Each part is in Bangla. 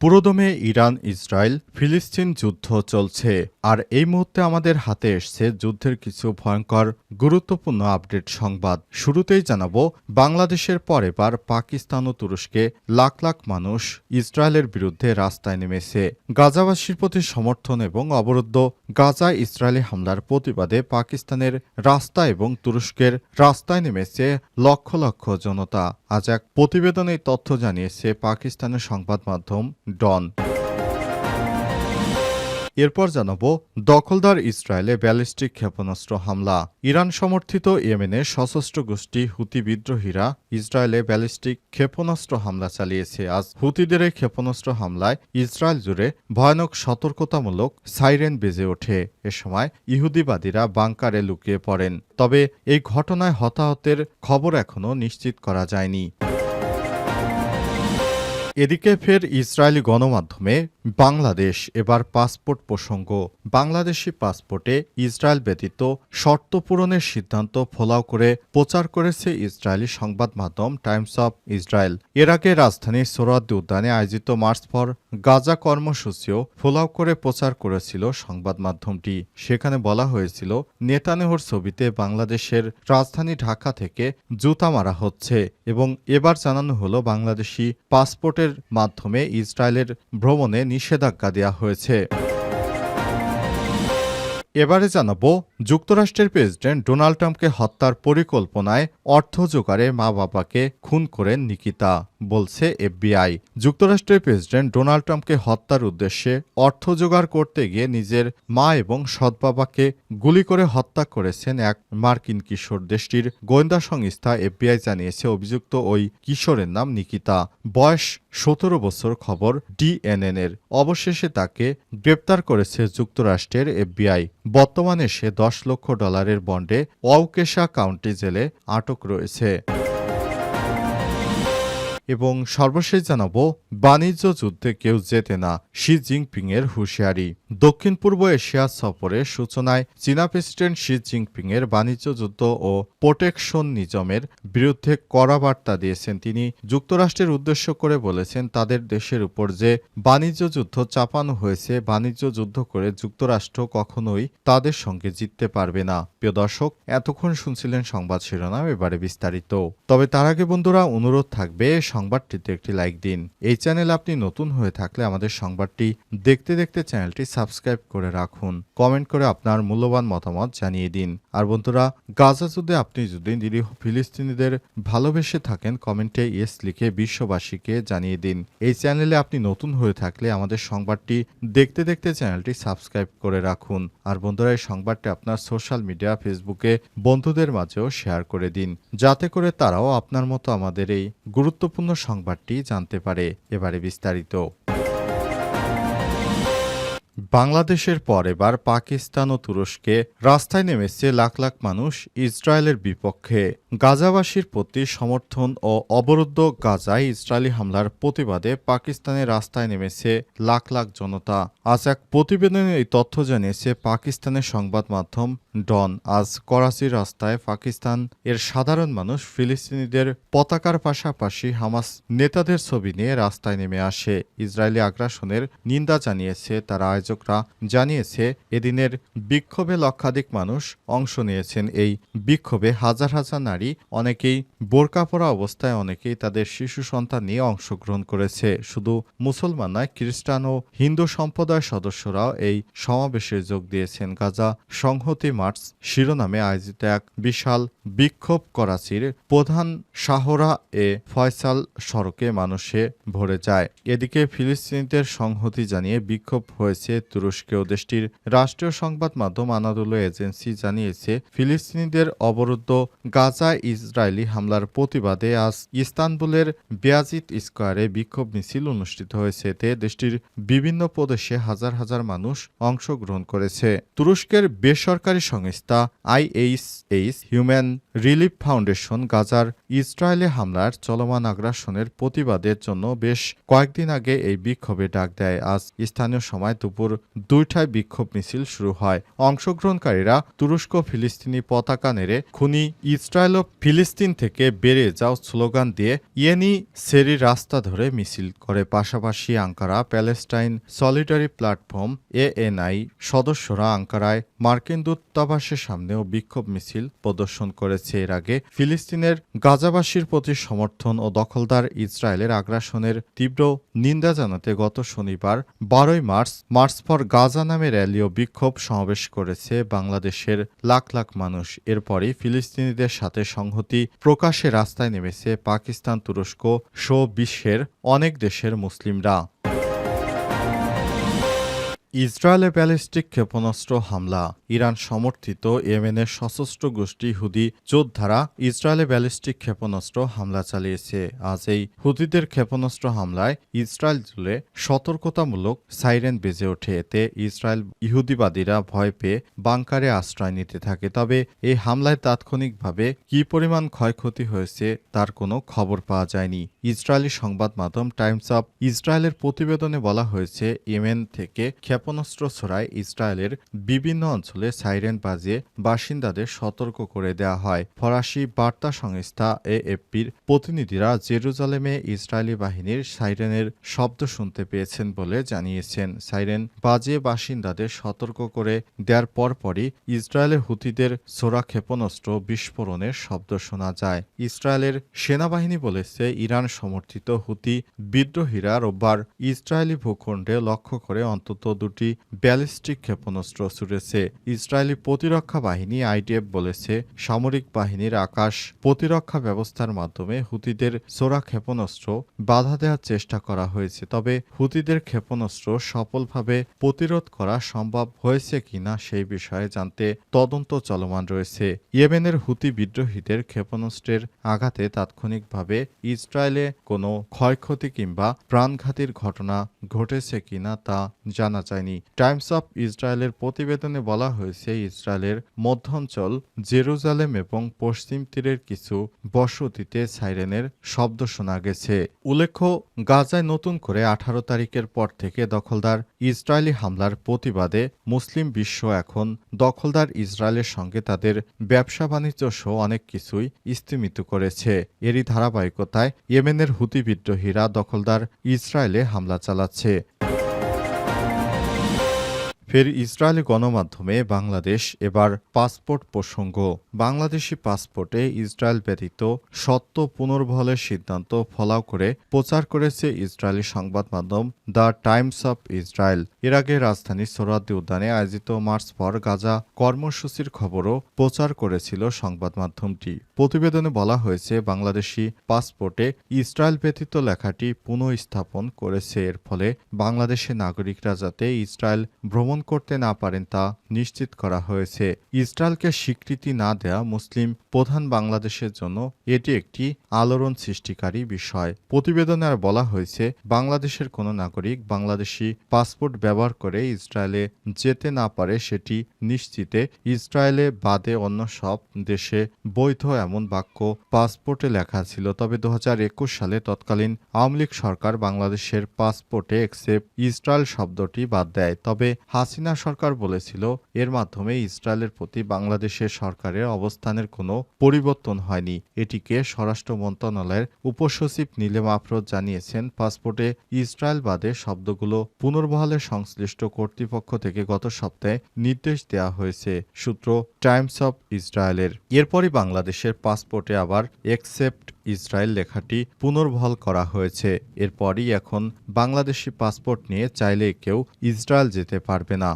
পুরোদমে ইরান, ইসরায়েল, ফিলিস্তিন যুদ্ধ চলছে। আর এই মুহূর্তে আমাদের হাতে এসছে যুদ্ধের কিছু ভয়ঙ্কর, গুরুত্বপূর্ণ আপডেট সংবাদ। শুরুতেই জানাব, বাংলাদেশের পর এবার পাকিস্তান ও তুরস্কে লাখ লাখ মানুষ ইসরায়েলের বিরুদ্ধে রাস্তায় নেমেছে। গাজাবাসীর প্রতি সমর্থন এবং অবরুদ্ধ, গাজা ইসরায়েলি হামলার প্রতিবাদে পাকিস্তানের রাস্তা এবং তুরস্কের রাস্তায় নেমেছে লক্ষ লক্ষ জনতা। আজ এক প্রতিবেদনে তথ্য জানিয়েছে পাকিস্তানের সংবাদ মাধ্যম ডন। এরপর জানাব, দখলদার ইসরায়েলে ব্যালিস্টিক ক্ষেপণাস্ত্র হামলা। ইরান সমর্থিত ইয়েমেনের সশস্ত্র গোষ্ঠী হুতি বিদ্রোহীরা ইসরায়েলে ব্যালিস্টিক ক্ষেপণাস্ত্র হামলা চালিয়েছে। আজ হুতিদের এই ক্ষেপণাস্ত্র হামলায় ইসরায়েল জুড়ে ভয়ানক সতর্কতামূলক সাইরেন বেজে ওঠে। এ সময় ইহুদিবাদীরা বাংকারে লুকিয়ে পড়েন। তবে এই ঘটনায় হতাহতের খবর এখনও নিশ্চিত করা যায়নি। এদিকে ফের ইসরায়েলি গণমাধ্যমে বাংলাদেশ এবার পাসপোর্ট প্রসঙ্গ। বাংলাদেশি পাসপোর্টে ইসরায়েল ব্যতীত শর্ত পূরণের সিদ্ধান্ত ফলাও করে প্রচার করেছে ইসরায়েলি সংবাদ মাধ্যম টাইমস অব ইসরায়েল। এর আগে রাজধানীর সোরাদ্দি উদ্যানে আয়োজিত মার্চ ফর গাজা কর্মসূচিও ফলাও করে প্রচার করেছিল সংবাদ মাধ্যমটি। সেখানে বলা হয়েছিল, নেতানেহর ছবিতে বাংলাদেশের রাজধানী ঢাকা থেকে জুতা মারা হচ্ছে এবং এবার জানানো হলো বাংলাদেশি পাসপোর্টের মাধ্যমে ইসরায়েলের ভ্রমণে নিষেধাজ্ঞা দেওয়া হয়েছে। এবারে জানাব, যুক্তরাষ্ট্রের প্রেসিডেন্ট ডোনাল্ড ট্রাম্পকে হত্যার পরিকল্পনায় অর্থ জোগাড়ে মা বাবাকে খুন করেন নিকিতা। বলছে এফবিআই। যুক্তরাষ্ট্রের প্রেসিডেন্ট ডোনাল্ড ট্রাম্পকে হত্যার উদ্দেশ্যে অর্থ জোগাড় করতে গিয়ে নিজের মা এবং সৎবাবাকে গুলি করে হত্যা করেছেন এক মার্কিন কিশোর দেশটির গোয়েন্দা সংস্থা। এফবিআই জানিয়েছে, অভিযুক্ত ওই কিশোরের নাম নিকিতা। বয়স সতেরো বছর খবর ডিএনএন এর অবশেষে তাকে গ্রেপ্তার করেছে যুক্তরাষ্ট্রের এফবিআই। বর্তমানে সে দশ লক্ষ ডলারের বন্ডে ওয়াউকেশা কাউন্টি জেলে আটক রয়েছে। এবং সর্বশেষ জানাব বাণিজ্য যুদ্ধে কেউ জেতে না শি জিনপিং এর হুঁশিয়ারি। দক্ষিণ পূর্ব এশিয়া সফরের সূচনায় চীনা প্রেসিডেন্ট শি জিনপিং এর বাণিজ্য যুদ্ধ ও প্রোটেকশন নিজমের বিরুদ্ধে কড়া বার্তা দিয়েছেন তিনি। যুক্তরাষ্ট্রের উদ্দেশ্য করে বলেছেন, তাদের দেশের উপর যে বাণিজ্য যুদ্ধ চাপানো হয়েছে, বাণিজ্য যুদ্ধ করে যুক্তরাষ্ট্র কখনোই তাদের সঙ্গে জিততে পারবে না। প্রিয় দর্শক, এতক্ষণ শুনছিলেন সংবাদ শিরোনাম, এবারে বিস্তারিত। তবে তার আগে বন্ধুরা, অনুরোধ থাকবে সংবাদটিতে একটি লাইক দিন। এই চ্যানেল আপনি নতুন হয়ে থাকলে আমাদের সংবাদটি দেখতে দেখতে চ্যানেলটি সাবস্ক্রাইব করে রাখুন। কমেন্ট করে আপনার মূল্যবান মতামত জানিয়ে দিন। আর বন্ধুরা, গাজা যুদ্ধে আপনি যদি নিরীহ ফিলিস্তিনিদের ভালোবেসে থাকেন, কমেন্টে ইয়েস লিখে বিশ্ববাসীকে জানিয়ে দিন। এই চ্যানেলে আপনি নতুন হয়ে থাকলে আমাদের সংবাদটি দেখতে দেখতে চ্যানেলটি সাবস্ক্রাইব করে রাখুন। আর বন্ধুরা, এই সংবাদটি আপনার সোশ্যাল মিডিয়া, ফেসবুকে বন্ধুদের মাঝেও শেয়ার করে দিন। যাতে করে তারাও আপনার মতো আমাদের এই গুরুত্বপূর্ণ সংবাদটি জানতে পারে। এবারে বিস্তারিত। বাংলাদেশের পর এবার পাকিস্তান ও তুরস্কে রাস্তায় নেমেছে লাখ লাখ মানুষ ইসরায়েলের বিপক্ষে। গাজাবাসীর প্রতি সমর্থন ও অবরুদ্ধ গাজায় ইসরায়েলি হামলার প্রতিবাদে পাকিস্তানের রাস্তায় নেমেছে লাখ লাখ জনতা। আজ এক প্রতিবেদনে এই তথ্য জানিয়েছে পাকিস্তানের সংবাদ মাধ্যম ডন। আজ করাচির রাস্তায় পাকিস্তান এর সাধারণ মানুষ ফিলিস্তিনিদের পতাকার পাশাপাশি হামাস নেতাদের ছবি নিয়ে রাস্তায় নেমে আসে। ইসরায়েলি আগ্রাসনের নিন্দা জানিয়েছে তার আয়োজকরা জানিয়েছে, এদিনের বিক্ষোভে লক্ষাধিক মানুষ অংশ নিয়েছেন। এই বিক্ষোভে হাজার হাজার নারী, অনেকেই বোরকা পরা অবস্থায়, অনেকেই তাদের শিশু সন্তান নিয়ে অংশগ্রহণ করেছে। শুধু মুসলমান নয়, খ্রিস্টান ও হিন্দু সম্প্রদায়ের সদস্যরাও এই সমাবেশে যোগ দিয়েছেন। গাজা সংহতি মার্চ শিরোনামে আয়োজিত এক বিশাল বিক্ষোভ করাচির প্রধান শাহরা এ ফয়সাল সড়কে মানুষে ভরে যায়। এদিকে ফিলিস্তিনিদের সংহতি জানিয়ে বিক্ষোভ হয়েছে তুরস্কেও দেশটির রাষ্ট্রীয় সংবাদ মাধ্যম আনাদুলো এজেন্সি জানিয়েছে, ফিলিস্তিনিদের অবরুদ্ধ গাজা ইসরায়েলি হামলার প্রতিবাদে আজ ইস্তানবুলের বেয়াজিত স্কোয়ারে বিক্ষোভ মিছিল অনুষ্ঠিত হয়েছে। এতে দেশটির বিভিন্ন প্রদেশে হাজার হাজার মানুষ অংশগ্রহণ করেছে। তুরস্কের বেসরকারি সংস্থা আইএইচএইচ হিউম্যান রিলিফ ফাউন্ডেশন গাজার ইসরায়েলে হামলার চলমান আগ্রাসনের প্রতিবাদের জন্য বেশ কয়েকদিন আগে এই বিক্ষোভে ডাক দেয়। আজ স্থানীয় সময় দুপুর দুইটায় বিক্ষোভ মিছিল শুরু হয়। অংশগ্রহণকারীরা তুরস্ক ফিলিস্তিনি পতাকা নেড়ে খুনি ইসরায়েল ও ফিলিস্তিন থেকে বেড়ে যাও স্লোগান দিয়ে ইয়েনি সেরি রাস্তা ধরে মিছিল করে। পাশাপাশি Ankara, Palestine solidarity platform, ANI সদস্যরা আঙ্কারায় মার্কিন দূতাবাসের সামনেও বিক্ষোভ মিছিল প্রদর্শন করেছে। এর আগে ফিলিস্তিনের গাজাবাসীর প্রতি সমর্থন ও দখলদার ইসরায়েলের আগ্রাসনের তীব্র নিন্দা জানাতে গত শনিবার বারোই মার্চ মার্চ ফর গাজা নামে র্যালি ও বিক্ষোভ সমাবেশ করেছে বাংলাদেশের লাখ লাখ মানুষ। এরপরই ফিলিস্তিনিদের সাথে সংহতি প্রকাশে রাস্তায় নেমেছে পাকিস্তান, তুরস্ক সহ বিশ্বের অনেক দেশের মুসলিমরা। ইসরায়েলে ব্যালিস্টিক ক্ষেপণাস্ত্র হামলা। ইরান সমর্থিত ইয়েমেনের সশস্ত্র গোষ্ঠী হুদি যোদ্ধারা ইসরায়েলে ব্যালিস্টিক ক্ষেপণাস্ত্র হামলা চালিয়েছে। আজ এই হুদিদের ক্ষেপণাস্ত্র হামলায় ইসরায়েল জুড়ে সতর্কতামূলক সাইরেন বেজে ওঠে। এতে ইসরায়েল ইহুদিবাদীরা ভয় পেয়ে বাংকারে আশ্রয় নিতে থাকে। তবে এই হামলায় তাৎক্ষণিকভাবে কি পরিমাণ ক্ষয়ক্ষতি হয়েছে তার কোনো খবর পাওয়া যায়নি। ইসরায়েলি সংবাদ মাধ্যম টাইমস অব ইসরায়েলের প্রতিবেদনে বলা হয়েছে, ইয়েমেন থেকে ক্ষেপণাস্ত্র ছড়ায় ইসরায়েলের বিভিন্ন অঞ্চলে সাইরেন বাজিয়ে বাসিন্দাদের সতর্ক করে দেওয়া হয়। ফরাসি বার্তা সংস্থা এএফপির প্রতিনিধিরা জেরুজালেমে ইসরায়েলি বাহিনীর সাইরেনের শব্দ শুনতে পেয়েছেন বলে জানিয়েছেন। সাইরেন বাজিয়ে বাসিন্দাদের সতর্ক করে দেওয়ার পরপরই ইসরায়েলের হুতিদের ছোড়া ক্ষেপণাস্ত্র বিস্ফোরণের শব্দ শোনা যায়। ইসরায়েলের সেনাবাহিনী বলেছে, ইরান সমর্থিত হুতি বিদ্রোহীরা রোববার ইসরায়েলি ভূখণ্ডে লক্ষ্য করে অন্তত দুটি ব্যালিস্টিক ক্ষেপণাস্ত্র ছুড়েছে। ইসরায়েলি প্রতিরক্ষা বাহিনী আইডিএফ বলেছে, সামরিক বাহিনীর আকাশ প্রতিরক্ষা ব্যবস্থার মাধ্যমে হুতিদের সোরা ক্ষেপণাস্ত্র বাধা দেওয়ার চেষ্টা করা হয়েছে। তবে হুতিদের ক্ষেপণাস্ত্র সফলভাবে প্রতিরোধ করা সম্ভব হয়েছে কিনা সেই বিষয়ে জানতে তদন্ত চলমান রয়েছে। ইয়েমেনের হুতি বিদ্রোহীদের ক্ষেপণাস্ত্রের আঘাতে তাৎক্ষণিকভাবে ইসরায়েলে কোনো ক্ষয়ক্ষতি কিংবা প্রাণঘাতীর ঘটনা ঘটেছে কিনা তা জানা যায়নি টাইমস অফ ইসরায়েলের প্রতিবেদনে বলা হয়েছে, ইসরায়েলের মধ্যাঞ্চল জেরুজালেম এবং পশ্চিম তীরের কিছু বসতিতে সাইরেনের শব্দ শোনা গেছে। উল্লেখ্য, গাজায় নতুন করে আঠারো তারিখের পর থেকে দখলদার ইসরায়েলি হামলার প্রতিবাদে মুসলিম বিশ্ব এখন দখলদার ইসরায়েলের সঙ্গে তাদের ব্যবসা বাণিজ্য সহ অনেক কিছুই স্থিমিত করেছে। এরই ধারাবাহিকতায় ইয়েমেনের হুতি বিদ্রোহীরা দখলদার ইসরায়েলে হামলা চালাচ্ছে। ফের ইসরায়েলি গণমাধ্যমে বাংলাদেশ এবার পাসপোর্ট প্রসঙ্গ। বাংলাদেশি পাসপোর্টে ইসরায়েল ব্যতীত সত্য পুনর্বহলের সিদ্ধান্ত ফলাও করে প্রচার করেছে ইসরায়েলি সংবাদ মাধ্যম দ্য টাইমস অফ ইসরায়েল। এর আগে রাজধানীর সোরাদ্দি উদ্যানে আয়োজিত মার্চ পর গাজা কর্মসূচির খবরও প্রচার করেছিল সংবাদ মাধ্যমটি। প্রতিবেদনে বলা হয়েছে, বাংলাদেশি পাসপোর্টে ইসরায়েল ব্যতীত লেখাটি পুনঃস্থাপন করেছে। এর ফলে বাংলাদেশের নাগরিকরা যাতে ইসরায়েল ভ্রমণ করতে না পারেন তা নিশ্চিত করা হয়েছে। ইসরায়েলকে স্বীকৃতি না দেয়া মুসলিম প্রধান বাংলাদেশের জন্য এটি একটি আলোড়ন সৃষ্টিকারী বিষয়। প্রতিবেদনে আর বলা হয়েছে, বাংলাদেশের কোনো নাগরিক বাংলাদেশি পাসপোর্ট ব্যবহার করে ইসরায়েলে যেতে না পারে সেটি নিশ্চিতে ইসরায়েলে বাদে অন্য সব দেশে বৈধ এমন বাক্য পাসপোর্টে লেখা ছিল। তবে দু হাজার একুশ সালে তৎকালীন আওয়ামী লীগ সরকার বাংলাদেশের পাসপোর্টে এক্সেপ্ট ইসরায়েল শব্দটি বাদ দেয়। তবে হাসিনা সরকার বলেছিল, এর মাধ্যমে ইসরায়েলের প্রতি বাংলাদেশের সরকারের অবস্থানের কোনো পরিবর্তন হয়নি। এটিকে স্বরাষ্ট্র মন্ত্রণালয়ের উপসচিব নীলেম আফরোজ জানিয়েছেন, পাসপোর্টে ইসরায়েল বাদে শব্দগুলো পুনর্বহালের সংশ্লিষ্ট কর্তৃপক্ষ থেকে গত সপ্তাহে নির্দেশ দেওয়া হয়েছে, সূত্র টাইমস অব ইসরায়েলের। এরপরই বাংলাদেশের পাসপোর্টে আবার একসেপ্ট ইসরায়েল লেখাটি পুনর্বহাল করা হয়েছে। এরপরই এখন বাংলাদেশি পাসপোর্ট নিয়ে চাইলে কেউ ইসরায়েল যেতে পারবে না।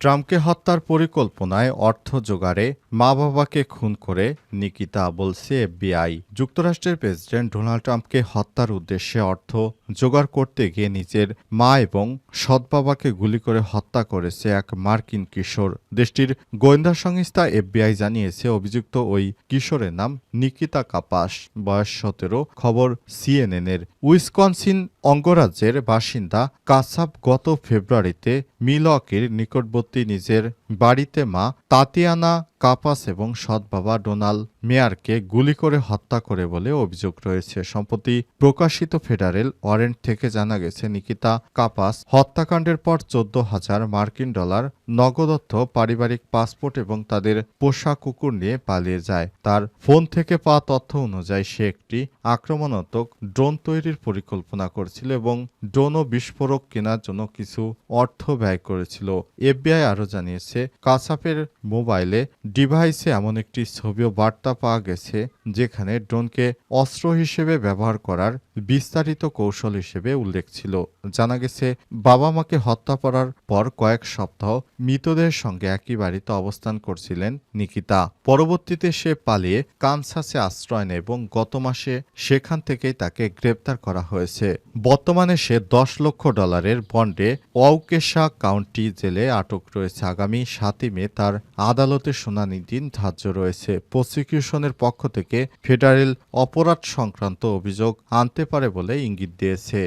ট্রাম্পকে হত্যার পরিকল্পনায় অর্থ জোগাড়ে মা বাবাকে খুন করে নিকিতা বলছে এফবিআই। যুক্তরাষ্ট্রের প্রেসিডেন্ট ডোনাল্ড ট্রাম্পকে হত্যার উদ্দেশ্যে অর্থ জোগাড় করতে গিয়ে নিজের মা এবং সৎ বাবাকে গুলি করে হত্যা করেছে এক মার্কিন কিশোর। দেশটির গোয়েন্দা সংস্থা এফবিআই জানিয়েছে, অভিযুক্ত ওই কিশোরের নাম নিকিতা কাপাস। বয়স সতেরো, খবর সিএনএনের। উইসকনসিন অঙ্গরাজ্যের বাসিন্দা কাসাব গত ফেব্রুয়ারিতে মিলকের নিকটবর্তী নিজের বাড়িতে মা তাতিয়ানা কাপাস এবং সৎ বাবা ডোনাল্ড মেয়ারকে গুলি করে হত্যা করে বলে অভিযোগ রয়েছে। সম্প্রতি প্রকাশিত ফেডারেল ওয়ারেন্ট থেকে জানা গেছে, নিকিতা কাপাস হত্যাকাণ্ডের পর চোদ্দ হাজার মার্কিন ডলার নগদত্থ পারিবারিক পাসপোর্ট এবং তাদের পোষা কুকুর নিয়ে পালিয়ে যায়। তার ফোন থেকে পাওয়া তথ্য অনুযায়ী সে একটি আক্রমণাত্মক ড্রোন তৈরির পরিকল্পনা করেছিল এবং ড্রোন ও বিস্ফোরক কেনার জন্য কিছু অর্থ ব্যয় করেছিল। এফবিআই আরও জানিয়েছে কাসাপের মোবাইলে ডিভাইসে এমন একটি ছবিও বার্তা পাওয়া গেছে। যেখানে ড্রোনকে অস্ত্র হিসেবে ব্যবহার করার বিস্তারিত কৌশল হিসেবে উল্লেখ ছিল। জানা গেছে, বাবা মাকে হত্যা করার পর কয়েক সপ্তাহ মৃতদের সঙ্গে একই বাড়িতে অবস্থান করছিলেন নিকিতা। পরবর্তীতে সে পালিয়ে কানসাসে আশ্রয় নেয় এবং গত মাসে সেখান থেকেই তাকে গ্রেপ্তার করা হয়েছে। বর্তমানে সে দশ লক্ষ ডলারের বন্ডে ওয়াউকেশা কাউন্টি জেলে আটক রয়েছে। আগামী সাতই মে তার আদালতে শুনানি দিন ধার্য রয়েছে। প্রসিকিউশনের পক্ষ থেকে ফেডারেল অপরাধ সংক্রান্ত অভিযোগ আনতে পারে বলে ইঙ্গিত দিয়েছে।